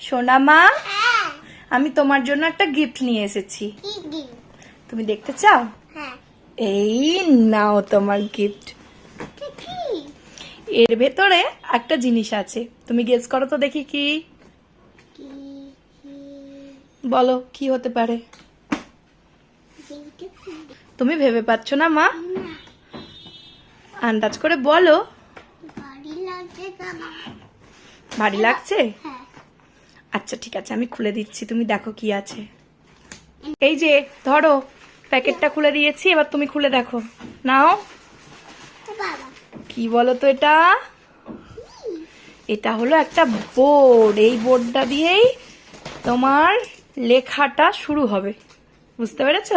সোনা মা হ্যাঁ। আমি তোমার জন্য একটা গিফট নিয়ে এসেছি। তুমি দেখতে চাও? হ্যাঁ। এই নাও তোমার গিফট এর ভেতরে একটা জিনিস আছে। তুমি গেস করো তো দেখি কি। বলো কি হতে পারে? তুমি ভেবে পাচ্ছ না মা? আন্দাজ করে বলো। ভারী লাগছে আচ্ছা ঠিক আছে, আমি খুলে দিচ্ছি, তুমি দেখো কি আছে। এই যে, ধরো, প্যাকেটটা খুলে দিয়েছি, এবার তুমি খুলে দেখো। নাও। কি বলো তো এটা? এটা হলো একটা বোর্ড। এই বোর্ডটা দিয়েই তোমার লেখাটা শুরু হবে। বুঝতে পেরেছ?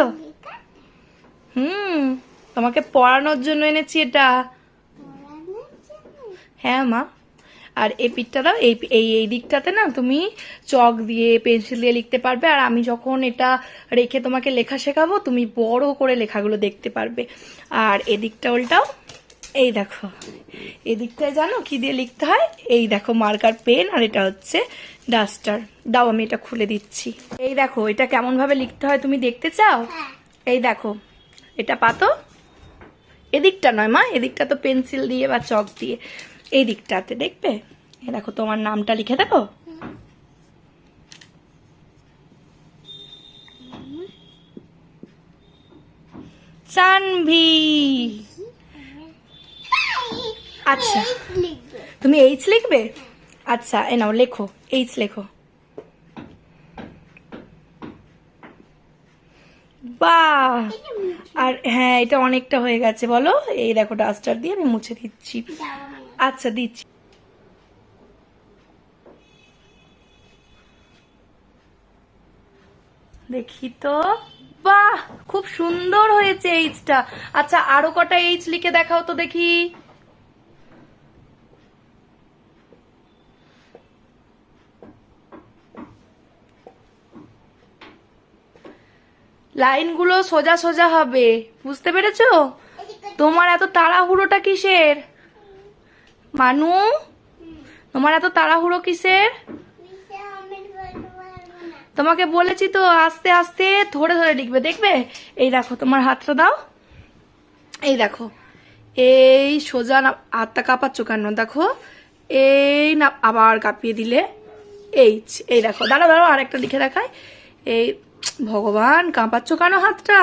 হুম, তোমাকে পড়ানোর জন্য এনেছি এটা। হ্যাঁ মা। আর এই পিঠটা দাও এই এই দিকটাতে না তুমি চক দিয়ে পেন্সিল দিয়ে লিখতে পারবে। আর আমি যখন এটা রেখে তোমাকে লেখা শেখাবো তুমি বড় করে লেখাগুলো দেখতে পারবে। আর এদিকটা উল্টাও এই দেখো। এদিকটায় জানো কি দিয়ে লিখতে হয়? এই দেখো মার্কার পেন আর এটা হচ্ছে ডাস্টার। দাও আমি এটা খুলে দিচ্ছি। এই দেখো এটা কেমন ভাবে লিখতে হয় তুমি দেখতে চাও? হ্যাঁ। এই দেখো এটা পাতো। এদিকটা নয় মা এদিকটা তো পেন্সিল দিয়ে বা চক দিয়ে। এই দিকটাতে দেখবে? এ দেখো, তোমার নামটা লিখে দেবো? আচ্ছা। তুমি এইচ লিখবে? আচ্ছা এ নাও, লেখো এইচ লেখো। বাহ! আর হ্যাঁ এটা অনেকটা হয়ে গেছে, বলো? এই দেখো, ডাস্টার দিয়ে আমি মুছে দিচ্ছি। আচ্ছা দিচ্ছি। দেখি তো। বাহ, খুব সুন্দর হয়েছে এইচটা। আচ্ছা আরও কটা এইচ লিখে দেখাও তো দেখি। লাইনগুলো সোজা সোজা হবে, বুঝতে পেরেছ? তোমার এত তাড়াহুড়োটা কিসের? মানু, তোমার এত তাড়াহুড়ো কিসের? তোমাকে বলেছি তো, আস্তে আস্তে, ধরে ধরে লিখবে, দেখবে? এই দেখো, তোমার হাতটা দাও। এই দেখো, এই সোজা না, হাতটা কাঁপাচ্ছ কেন? দেখো, এই না, আবার কাঁপিয়ে দিলে। এই এই দেখো দাঁড়া দাঁড়াও, আরেকটা লিখে দেখায় এই, ভগবান, কাঁপাচ্ছ কেন হাতটা?